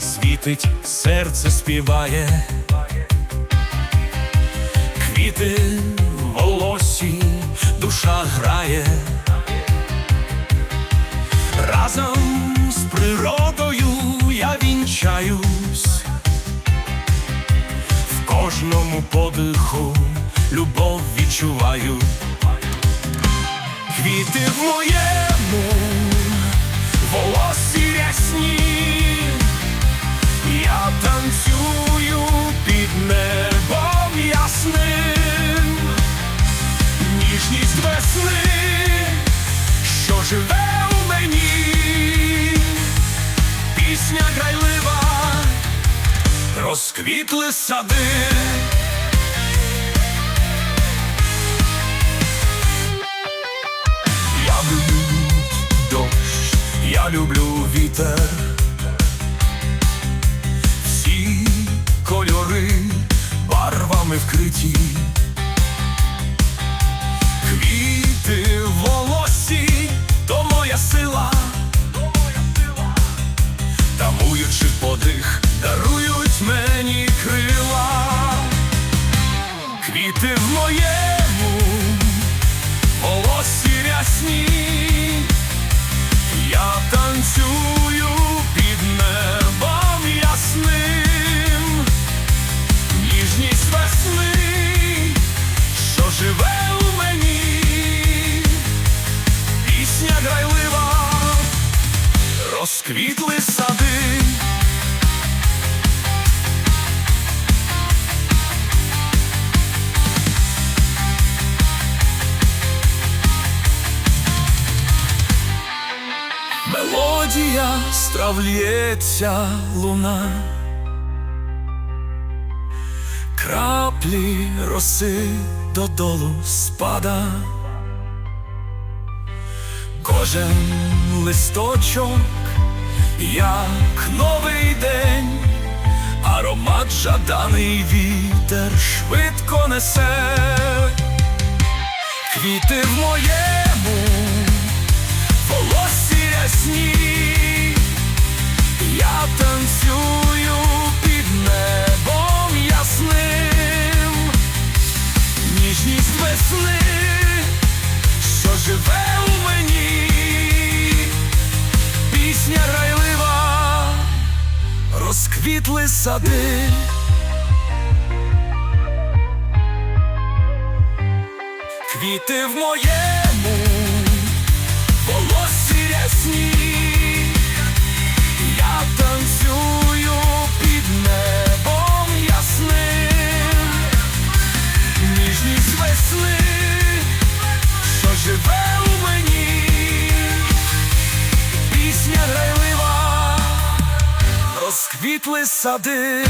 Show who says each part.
Speaker 1: світить, серце співає, квіти волосі, душа грає. Разом з природою я вінчаюсь, в кожному подиху любов відчуваю. Квіти в моєму розквітли сади. Я люблю дощ, я люблю вітер, всі кольори барвами вкриті, квіти в моєму волосі рясні, я танцюю під небом ясним, ніжність весни, що живе у мені, пісня грайлива, розквітли сади. Мелодія стравлється луна, краплі роси додолу спада, кожен листочок, як новий день, аромат жаданий вітер швидко несе, квіти в моєму волосі рясні, весни, що живе у мені, пісня райлива, розквітли сади. Квіти в моєму розквітли сади.